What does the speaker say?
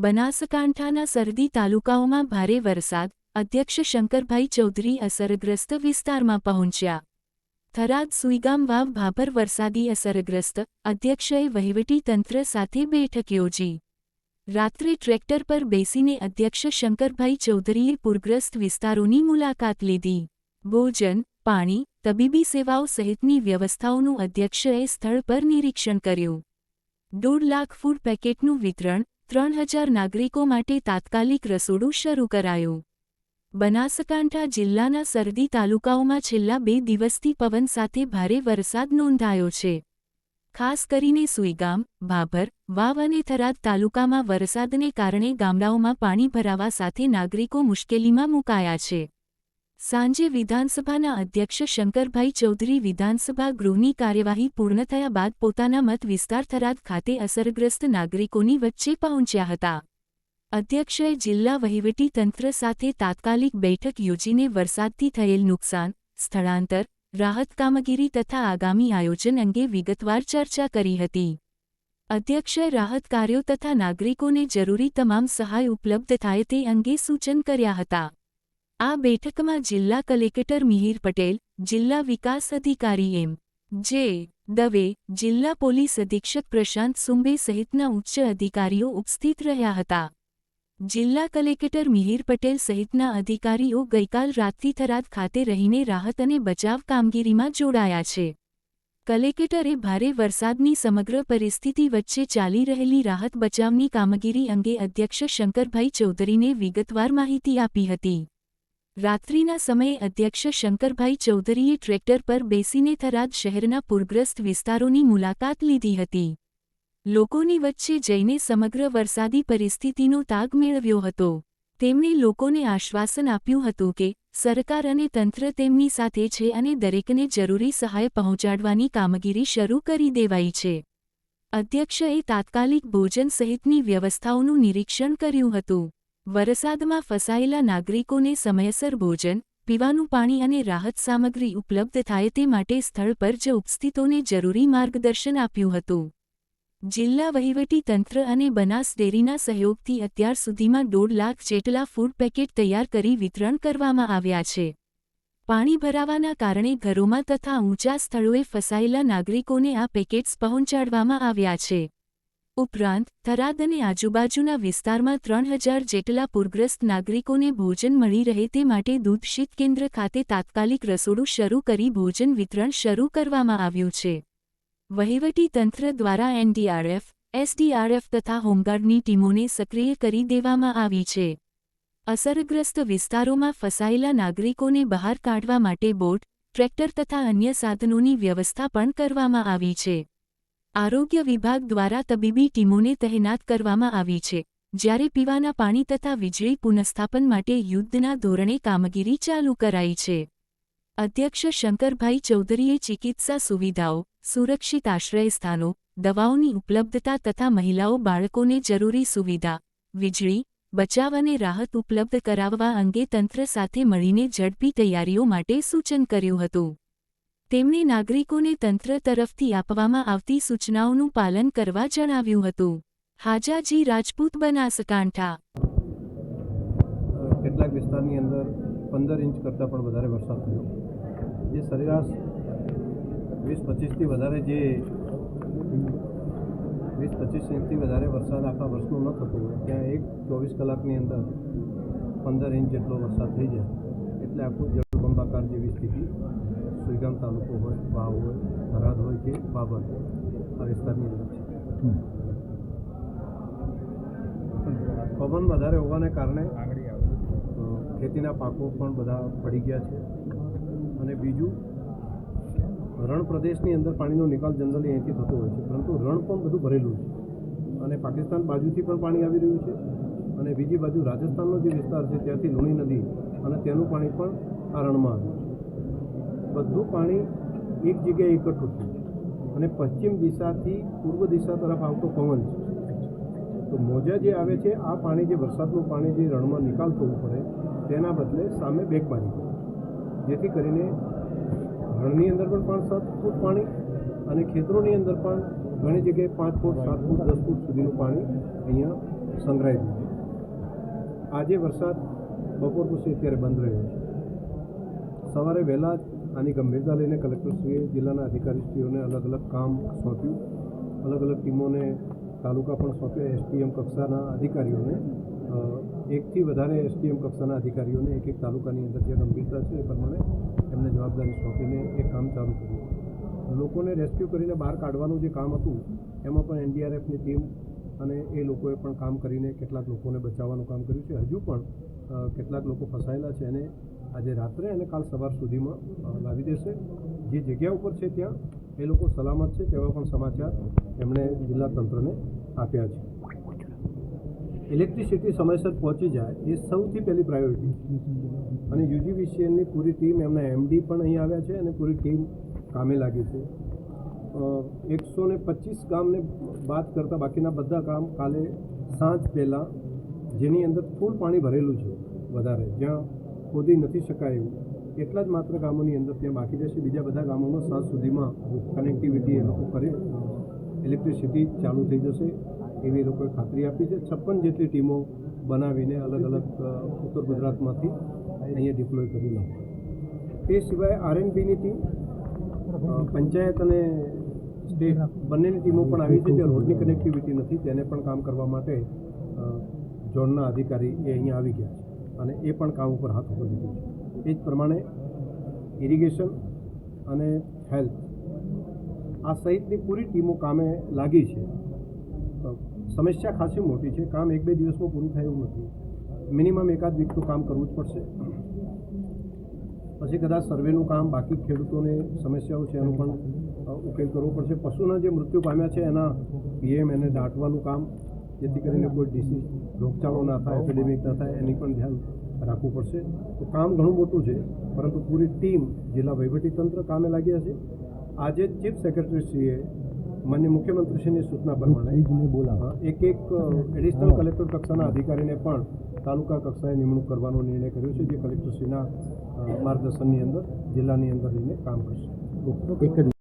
બનાસકાંઠાના સરહદી તાલુકાઓમાં ભારે વરસાદ, અધ્યક્ષ શંકરભાઈ ચૌધરી અસરગ્રસ્ત વિસ્તારમાં પહોંચ્યા. થરાદ સુઈગામ વાવ ભાભર વરસાદી અસરગ્રસ્ત, અધ્યક્ષએ વહીવટી તંત્ર સાથે બેઠક યોજી. રાત્રે ટ્રેક્ટર પર બેસીને અધ્યક્ષ શંકરભાઈ ચૌધરીએ પૂરગ્રસ્ત વિસ્તારોની મુલાકાત લીધી. ભોજન, પાણી, તબીબી સેવાઓ સહિતની વ્યવસ્થાઓનું અધ્યક્ષએ સ્થળ પર નિરીક્ષણ કર્યું. દોઢ લાખ ફૂડ પેકેટનું વિતરણ ત્રણ હજાર નાગરિકો માટે તાત્કાલિક રસોડું શરૂ કરાયું. બનાસકાંઠા જિલ્લાના સરદી તાલુકાઓમાં છેલ્લા બે દિવસથી પવન સાથે ભારે વરસાદ નોંધાયો છે. ખાસ કરીને સુઈગામ, ભાભર, વાવ અને થરાદ તાલુકામાં વરસાદને કારણે ગામડાઓમાં પાણી ભરાવા સાથે નાગરિકો મુશ્કેલીમાં મુકાયા છે. સાંજે વિધાનસભાના અધ્યક્ષ શંકરભાઈ ચૌધરી વિધાનસભા ગૃહની કાર્યવાહી પૂર્ણ થયા બાદ પોતાના મત વિસ્તાર થરાદ ખાતે અસરગ્રસ્ત નાગરિકોની વચ્ચે પહોંચ્યા હતા. અધ્યક્ષએ જિલ્લા વહીવટી તંત્ર સાથે તાત્કાલિક બેઠક યોજીને વરસાદથી થયેલ નુકસાન, સ્થળાંતર, રાહત કામગીરી તથા આગામી આયોજન અંગે વિગતવાર ચર્ચા કરી હતી. અધ્યક્ષે રાહત કાર્યો તથા નાગરિકોને જરૂરી તમામ સહાય ઉપલબ્ધ થાય તે અંગે સૂચન કર્યા હતા. આ બેઠકમાં જિલ્લા કલેક્ટર મિહિર પટેલ, જિલ્લા વિકાસ અધિકારી એમ. જે. દવે, જિલ્લા પોલીસ અધિક્ષક પ્રશાંત સુંબે સહિતના ઉચ્ચ અધિકારીઓ ઉપસ્થિત રહ્યા હતા. જિલ્લા કલેક્ટર મિહિર પટેલ સહિતના અધિકારીઓ ગઈકાલ રાતથી થરાદ ખાતે રહીને રાહત અને બચાવ કામગીરીમાં જોડાયા છે. કલેક્ટરે ભારે વરસાદની સમગ્ર પરિસ્થિતિ વચ્ચે ચાલી રહેલી રાહત બચાવની કામગીરી અંગે અધ્યક્ષ શંકરભાઈ ચૌધરીને વિગતવાર માહિતી આપી હતી. રાત્રિના સમયે અધ્યક્ષ શંકરભાઈ ચૌધરીએ ટ્રેક્ટર પર બેસીને થરાદ શહેરના પૂરગ્રસ્ત વિસ્તારોની મુલાકાત લીધી હતી. લોકોની વચ્ચે જઈને સમગ્ર વરસાદી પરિસ્થિતિનો તાગ મેળવ્યો હતો. તેમણે લોકોને આશ્વાસન આપ્યું હતું કે, સરકાર અને તંત્ર તેમની સાથે છે અને દરેકને જરૂરી સહાય પહોંચાડવાની કામગીરી શરૂ કરી દેવાઈ છે. અધ્યક્ષએ તાત્કાલિક ભોજન સહિતની વ્યવસ્થાઓનું નિરીક્ષણ કર્યું હતું. વરસાદમાં ફસાયેલા નાગરિકોને સમયસર ભોજન, પીવાનું પાણી અને રાહત સામગ્રી ઉપલબ્ધ થાય તે માટે સ્થળ પર જ ઉપસ્થિતોને જરૂરી માર્ગદર્શન આપ્યું હતું. જિલ્લા વહીવટી તંત્ર અને બનાસ ડેરીના સહયોગથી અત્યાર સુધીમાં દોઢ લાખ જેટલા ફૂડ પેકેટ તૈયાર કરી વિતરણ કરવામાં આવ્યા છે. પાણી ભરાવાના કારણે ઘરોમાં તથા ઊંચા સ્થળોએ ફસાયેલા નાગરિકોને આ પેકેટ્સ પહોંચાડવામાં આવ્યા છે. ઉપરાંત, થરાદ અને આજુબાજુના વિસ્તારમાં ત્રણ હજાર જેટલા પૂરગ્રસ્ત નાગરિકોને ભોજન મળી રહે તે માટે દૂધશીત કેન્દ્ર ખાતે તાત્કાલિક રસોડું શરૂ કરી ભોજન વિતરણ શરૂ કરવામાં આવ્યું છે. વહીવટી તંત્ર દ્વારા એનડીઆરએફ, એસડીઆરએફ તથા હોમગાર્ડની ટીમોને સક્રિય કરી દેવામાં આવી છે. અસરગ્રસ્ત વિસ્તારોમાં ફસાયેલા નાગરિકોને બહાર કાઢવા માટે બોટ, ટ્રેક્ટર તથા અન્ય સાધનોની વ્યવસ્થા પણ કરવામાં આવી છે. આરોગ્ય વિભાગ દ્વારા તબીબી ટીમોને તહેનાત કરવામાં આવી છે, જ્યારે પીવાના પાણી તથા વીજળી પુનઃસ્થાપન માટે યુદ્ધના ધોરણે કામગીરી ચાલુ કરાઈ છે. અધ્યક્ષ શંકરભાઈ ચૌધરીએ ચિકિત્સા સુવિધાઓ, સુરક્ષિત આશ્રયસ્થાનો દવાઓની ઉપલબ્ધતા તથા મહિલાઓ બાળકોને જરૂરી સુવિધા, વીજળી, બચાવ અને રાહત ઉપલબ્ધ કરાવવા અંગે તંત્ર સાથે મળીને ઝડપી તૈયારીઓ માટે સૂચન કર્યું હતું. તેમણે નાગરિકોને તંત્ર તરફથી આપવામાં આવતી સૂચનાઓનું પાલન કરવા જણાવ્યું હતું. હાજાજી રાજપૂત બનાસકાંઠા. કેટલાક વિસ્તારની અંદર પંદર ઇંચ કરતાં પણ વધારે વરસાદ થયો. જે સરેરાશ વીસ પચીસથી વધારે જે વીસ પચીસ ઇંચથી વધારે વરસાદ આખા વર્ષનો ન થતો હોય, ત્યાં એક ચોવીસ કલાકની અંદર પંદર ઇંચ જેટલો વરસાદ થઈ જાય. એટલે આખું જળબંબાકાર જેવી સ્થિતિ સુઈગામ તાલુકો હોય વાવ હોય થરાદ હોય કે બાબર આ વિસ્તારની અંદર છે. પવન વધારે હોવાને કારણે ખેતીના પાકો પણ બધા પડી ગયા છે. અને બીજું રણ પ્રદેશની અંદર પાણીનો નિકાલ જનરલી અહીંથી થતો હોય છે પરંતુ રણ પણ બધું ભરેલું છે. અને પાકિસ્તાન બાજુથી પણ પાણી આવી રહ્યું છે અને બીજી બાજુ રાજસ્થાનનો જે વિસ્તાર છે ત્યાંથી લુણી નદી અને તેનું પાણી પણ આ રણમાં આવ્યું છે. બધું પાણી એક જગ્યાએ એકઠું થયું અને પશ્ચિમ દિશાથી પૂર્વ દિશા તરફ આવતો પવન છે. તો મોજા જે આવે છે, આ પાણી જે વરસાદનું પાણી જે રણમાં નિકાલ થવું પડે, તેના બદલે સામે બેક મારી પડે જેથી કરીને રણની અંદર પણ પાંચ સાત ફૂટ પાણી અને ખેતરોની અંદર પણ ઘણી જગ્યાએ પાંચ ફૂટ, સાત ફૂટ, દસ ફૂટ સુધીનું પાણી અહીંયા સંગ્રહાઈ છે. આજે વરસાદ બપોર પછી અત્યારે બંધ રહ્યો છે. સવારે વહેલા આની ગંભીરતા લઈને કલેક્ટરશ્રીએ જિલ્લાના અધિકારીશ્રીઓને અલગ અલગ કામ સોંપ્યું. અલગ અલગ ટીમોને તાલુકા પણ સોંપ્યા. એસટીએમ કક્ષાના અધિકારીઓને એકથી વધારે એસટીએમ કક્ષાના અધિકારીઓને એક એક તાલુકાની અંદર જે ગંભીરતા છે એ પ્રમાણે એમને જવાબદારી સોંપીને એ કામ ચાલુ કર્યું. લોકોને રેસ્ક્યુ કરીને બહાર કાઢવાનું જે કામ હતું, એમાં પણ એનડીઆરએફની ટીમ અને એ લોકોએ પણ કામ કરીને કેટલાક લોકોને બચાવવાનું કામ કર્યું છે. હજુ પણ કેટલાક લોકો ફસાયેલા છે અને આજે રાત્રે અને કાલ સવાર સુધીમાં લાવી દેશે. જે જગ્યા ઉપર છે ત્યાં, એ લોકો સલામત છે તેવા પણ સમાચાર એમણે જિલ્લા તંત્રને આપ્યા છે. ઇલેક્ટ્રિસિટી સમયસર પહોંચી જાય એ સૌથી પહેલી પ્રાયોરિટી અને યુજીવીસીએલની પૂરી ટીમ, એમના એમડી પણ અહીં આવ્યા છે અને પૂરી ટીમ કામે લાગી છે. એકસો ને પચીસ ગામને બાદ કરતાં બાકીના બધા કામ કાલે સાંજ પહેલાં જેની અંદર ફૂલ પાણી ભરેલું છે વધારે. જ્યાં ખોદી નથી શકાય એવું. એટલા જ માત્ર ગામોની અંદર ત્યાં બાકી રહેશે. બીજા બધા ગામોમાં સાંજ સુધીમાં કનેક્ટિવિટી એ લોકો કરે. ઇલેક્ટ્રિસિટી ચાલુ થઈ જશે. એવી લોકોએ ખાતરી આપી છે. છપ્પન જેટલી ટીમો બનાવીને અલગ અલગ ઉત્તર ગુજરાતમાંથી અહીંયા ડિપ્લોય કરી નાખી. તે સિવાય આરએનબીની ટીમ પંચાયત અને સ્ટેટ બંનેની ટીમો પણ આવી છે. જે રોડની કનેક્ટિવિટી નથી. તેને પણ કામ કરવા માટે ઝોનના અધિકારી એ અહીંયા આવી ગયા છે. અને એ પણ કામ ઉપર હાથ ઉપર લીધું છે. એ જ પ્રમાણે ઇરિગેશન અને હેલ્થ આ સહિતની પૂરી ટીમો કામે લાગી છે. સમસ્યા ખાસી મોટી છે. કામ એક બે દિવસમાં પૂરું થાય એવું નથી. મિનિમમ એકાદ વીક તો કામ કરવું જ પડશે. પછી કદાચ સર્વેનું કામ બાકી ખેડૂતોને સમસ્યાઓ છે એનો પણ ઉકેલ કરવો પડશે. પશુના જે મૃત્યુ પામ્યા છે એના પીએમ એને દાટવાનું કામ જેથી કરીને કોઈ ડિસીઝ રોગચાળો ના થાય એપિડેમિક ના થાય એની પણ ધ્યાન રાખવું પડશે. તો કામ ઘણું મોટું છે પરંતુ પૂરી ટીમ જિલ્લા વહીવટીતંત્ર કામે લાગ્યા છે. આજે ચીફ સેક્રેટરીશ્રીએ માન્ય મુખ્યમંત્રીશ્રીની સૂચના પ્રમાણે અ, એક એક એડિશનલ કલેક્ટર કક્ષાના અધિકારીને પણ તાલુકા કક્ષાએ નિમણૂક કરવાનો નિર્ણય કર્યો છે જે કલેક્ટરશ્રીના માર્ગદર્શનની અંદર જિલ્લાની અંદર રહીને કામ કરશે. એક જ